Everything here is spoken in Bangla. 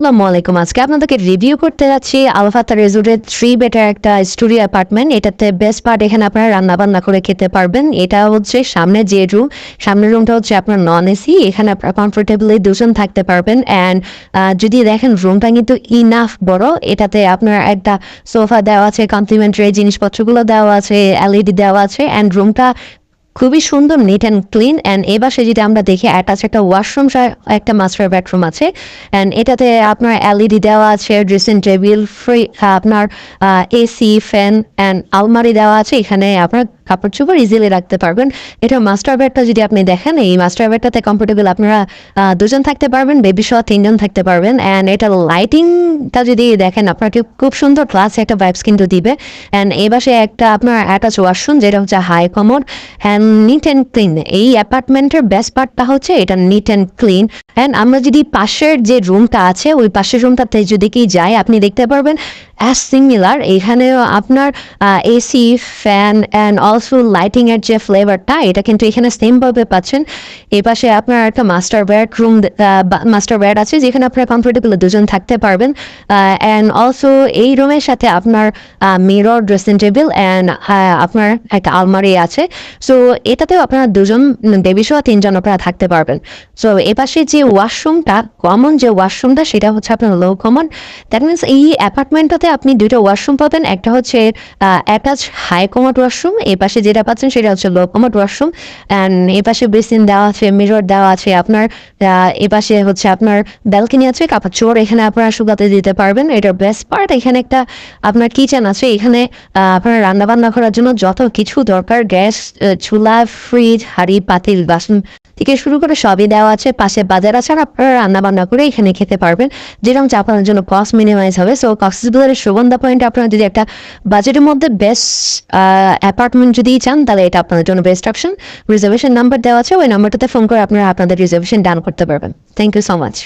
আসসালামু আলাইকুম। আজকে আপনাদেরকে রিভিউ করতে যাচ্ছি আলফাতা রিজোর্টের থ্রি বেটার একটা স্টুডিও অ্যাপার্টমেন্ট এটাতে বেস্ট পার্ট এখানে আপনারা রান্না বান্না করে খেতে পারবেন। এটা হচ্ছে সামনে যে রুম সামনের রুমটা হচ্ছে আপনার নন এসি এখানে আপনারা কমফোর্টেবলি দুজন থাকতে পারবেন। অ্যান্ড যদি দেখেন রুমটা কিন্তু ইনাফ বড়। এটাতে আপনার একটা সোফা দেওয়া আছে কমপ্লিমেন্টারি জিনিসপত্রগুলো দেওয়া আছে এলইডি দেওয়া আছে। অ্যান্ড রুমটা খুবই সুন্দর নিট অ্যান্ড ক্লিন অ্যান্ড এবার সে যেটা আমরা দেখি অ্যাটাচ একটা ওয়াশরুম একটা মাস্টার বেডরুম আছে অ্যান্ড এটাতে আপনার এলইডি দেওয়া আছে ড্রেসিং টেবিল ফ্রি আপনার এসি ফ্যান অ্যান্ড আলমারি দেওয়া আছে, এখানে আপনার কাপড় চোপড় ইজিলি রাখতে পারবেন। এটা মাস্টার বেডটা যদি আপনি দেখেন, এই মাস্টার বেডটাতে কমফোর্টেবল আপনারা দুজন থাকতে পারবেন বেবি সহ তিনজন থাকতে পারবেন। অ্যান্ড এটা লাইটিংটা যদি দেখেন, আপনাকে খুব সুন্দর ক্লাস একটা ভাইবস কিন্তু দিবে। অ্যান্ড এই পাশে একটা আপনার অ্যাটাচ ওয়াশরুম যেটা হচ্ছে high commode and neat and clean এই অ্যাপার্টমেন্টের বেস্ট পার্টটা হচ্ছে এটা নিট অ্যান্ড ক্লিন অ্যান্ড আমরা যদি পাশের যে রুমটা আছে, ওই পাশের রুমটাতে যদি কি যাই আপনি দেখতে পারবেন অ্যাজ সিমিলার এখানেও আপনার AC fan and also lighting এর যে ফ্লেভারটা এটা কিন্তু এখানে সেমভাবে পাচ্ছেন। এই পাশে আপনার একটা মাস্টার বেডরুম মাস্টার বেড আছে, যেখানে আপনার কমফোর্টেবল দুজন থাকতে পারবেন। অ্যান্ড অলসো এই রুমের সাথে আপনার মিরর ড্রেসিং টেবিল অ্যান্ড আপনার একটা আলমারি আছে। সো এটাতেও আপনারা দুজন বেবি সহ তিনজন আপনারা থাকতে পারবেন। সো এ পাশে যে ওয়াশরুমটা কমন যে ওয়াশরুমটা সেটা হচ্ছে আপনার লো কমন দ্যাট মিনস এই অ্যাপার্টমেন্টটাতে আপনি দুটো ওয়াশরুম পাবেন। একটা হচ্ছে অ্যাটাচ হাই কমোড ওয়াশরুম এই পাশে যেটা পাচ্ছেন সেটা হচ্ছে লো কমোড ওয়াশরুম অ্যান্ড এ পাশে বেসিন দেওয়া আছে মিরর দেওয়া আছে আপনার এ পাশে হচ্ছে আপনার ব্যালকনি আছে, কাপড় চোর এখানে আপনারা শুকাতে দিতে পারবেন। এটার বেস্ট পার্ট এখানে একটা আপনার কিচেন আছে, এখানে আপনার রান্না বান্না করার জন্য যত কিছু দরকার, গ্যাস চুলা ফ্রিজ হাঁড়ি, পাতিল, বাসন থেকে শুরু করে সবই দেওয়া আছে। পাশে বাজার আছে আর আপনারা রান্নাবান্না করে এখানে খেতে পারবেন। যেরকম যে আপনার জন্য কস্ট মিনিমাইজ হবে সো কক্সবাজারের সুগন্ধা পয়েন্ট আপনারা যদি একটা বাজেটের মধ্যে বেস্ট অ্যাপার্টমেন্ট যদি চান, তাহলে এটা আপনাদের জন্য বেস্ট অপশন রিজার্ভেশন নাম্বার দেওয়া আছে, ওই নাম্বারটাতে ফোন করে আপনারা আপনাদের রিজার্ভেশন ডান করতে পারবেন। Thank you so much